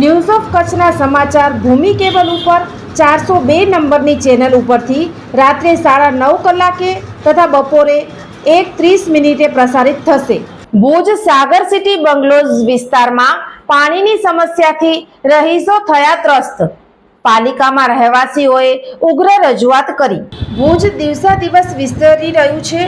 news of કચ્છના સમાચાર ભૂમિ cable ઉપર ચારસો બે નંબરની ચેનલ ઉપરથી રાત્રે સાડા નવ કલાકે તથા બપોરે એક ત્રીસ મિનિટે પ્રસારિત થશે. ભુજ સાગર સિટી બંગલોઝ વિસ્તારમાં પાણીની સમસ્યાથી રહીશો થયા ત્રસ્ત પાલિકામાં રહેવાસીઓએ ઉગ્ર રજૂઆત કરી. ભુજ દિવસા દિવસ વિસ્તરી રહ્યું છે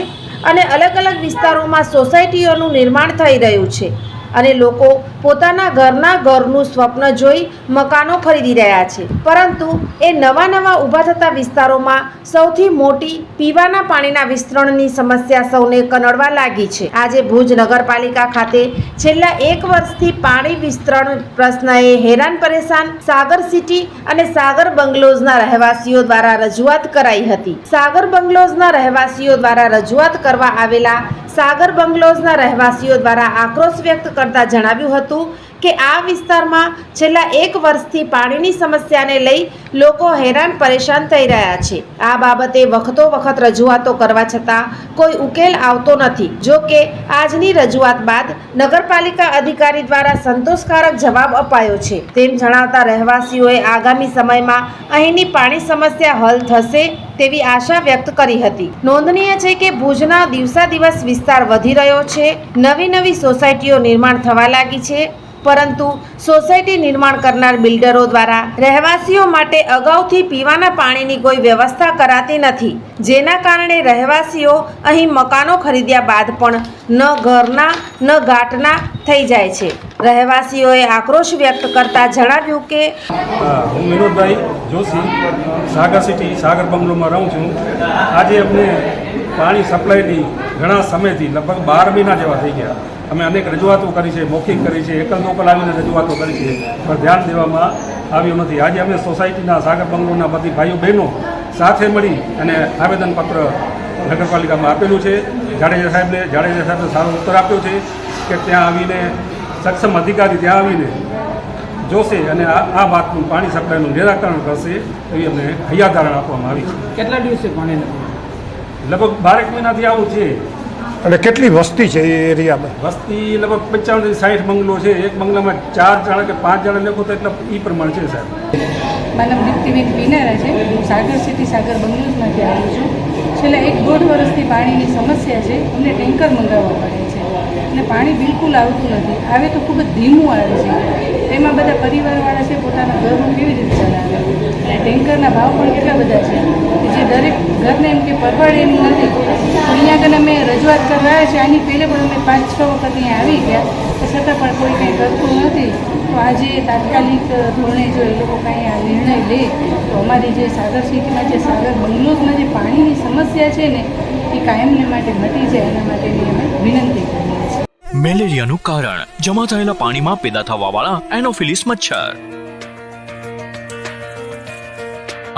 અને અલગ અલગ વિસ્તારોમાં સોસાયટીઓનું નિર્માણ થઈ રહ્યું છે. અને લોકો પોતાના ઘરના ઘરનું સ્વપ્ન જોઈ મકાનો ખરીદી રહ્યા છે. પરંતુ એ નવા નવા ઊભા થતા વિસ્તારોમાં સૌથી મોટી પીવાના પાણીના વિસ્તરણની સમસ્યા સૌને કનડવા લાગી છે. આજે ભુજ નગરપાલિકા ખાતે છેલ્લા એક વર્ષથી પાણી વિસ્તરણ પ્રશ્નએ હેરાન પરેશાન સાગર સિટી અને સાગર બંગલોઝના રહેવાસીઓ દ્વારા રજૂઆત કરાઈ હતી. સાગર બંગલોઝના રહેવાસીઓ દ્વારા રજૂઆત કરવા આવેલા સાગર બંગલોઝના રહેવાસીઓ દ્વારા આક્રોશ વ્યક્ત કરતા જણાવ્યું હતું કે આ વિસ્તારમાં છેલ્લા એક વર્ષથી પાણીની સમસ્યાને લઈ લોકો હેરાન પરેશાન થઈ રહ્યા છે. આ બાબતે વખતો વખત રજૂઆતો કરવા છતાં કોઈ ઉકેલ આવતો નથી. જો કે આજની રજૂઆત બાદ નગરપાલિકા અધિકારી દ્વારા સંતોષકારક જવાબ અપાયો છે. તેમ જણાવતા રહેવાસીઓએ આગામી સમયમાં અહીંની પાણી સમસ્યા હલ થશે તેવી આશા વ્યક્ત કરી હતી. નોંધનીય છે કે ભુજના દિવસા દિવસ વિસ્તાર વધી રહ્યો છે. નવી નવી સોસાયટીઓ નિર્માણ થવા લાગી છે. પરંતુ સોસાયટી નિર્માણ કરનાર બિલ્ડરો દ્વારા રહેવાસીઓ માટે અગાઉથી પીવાના પાણીની કોઈ વ્યવસ્થા કરાતી નથી, જેના કારણે રહેવાસીઓ અહીં મકાનો ખરીદ્યા બાદ પણ ન ઘરના, ન ઘાટના થઈ જાય છે. રહેવાસીઓએ આક્રોશ વ્યક્ત કરતા જણાવ્યું કે હું વિનોદભાઈ જોશી, સાગર સિટી, સાગર બંગલોમાં રહું છું. આજે અમને પાણી સપ્લાયની ઘણા સમયથી લગભગ બાર મહિના જેવા થઈ ગયા. અમે અનેક રજૂઆતો કરી છે મૌખિક કરી છે એકલ દોકલ આવીને રજૂઆતો કરી છે. પણ ધ્યાન દેવામાં આવ્યું નથી. આજે અમે સોસાયટીના સાગર બંગલોના બધી ભાઈઓ બહેનો સાથે મળી અને આવેદનપત્ર નગરપાલિકામાં આપેલું છે. જાડેજા સાહેબને જાડેજા સાહેબે સારો ઉત્તર આપ્યો છે કે ત્યાં આવીને સક્ષમ અધિકારી ત્યાં આવીને જોશે અને આ આ વાતનું પાણી સપ્લાયનું નિરાકરણ કરશે એવી અમને હૈયાધારણ આપવામાં આવી છે. કેટલા દિવસે પાણી લગભગ બારેક મહિનાથી આવું છે. અને કેટલી વસ્તી છે એ એરિયામાં? વસ્તી લગભગ પંચાવન સાઠ બંગલો છે. એક બંગલામાં ચાર જણા કે પાંચ જણા લખો તો એટલે એ પ્રમાણે છે સાહેબ. મારું નામ દીપ્તિબેન પીનારા છે. હું સાગર સિટી સાગર બંગલોઝમાંથી આવું છું. છેલ્લા એક દોઢ વર્ષથી પાણીની સમસ્યા છે. અમને ટેન્કર મંગાવવા પડે છે. અને પાણી બિલકુલ આવતું નથી. આવે તો ખૂબ જ ધીમું આવે છે. એમાં બધા પરિવારવાળા છે પોતાના ઘરનું કેવી રીતે ચલાવે? અને ટેન્કરના ભાવ પણ કેટલા બધા છે? દરેક ઘરને એમ કે પરવડે એમ નથી. અહીંયા આગળ અમે રજૂઆત કરવા આવ્યા છે આની પહેલે પણ અમે પાંચ છ વખત અહીંયા આવી ગયા. છતાં પણ કોઈ કંઈ કરતું નથી. તો આજે તાત્કાલિક ધોરણે જો એ લોકો કાંઈ આ નિર્ણય લે, તો અમારી જે સાગર સિટીમાં જે સાગર બંગલોઝમાં જે પાણીની સમસ્યા છે ને, એ કાયમને માટે મટી જાય એના માટેની અમે વિનંતી કરીએ છીએ. મેલેરિયાનું કારણ, જમા થયેલા પાણીમાં પેદા થવાવાળા એનોફિલિસ મચ્છર.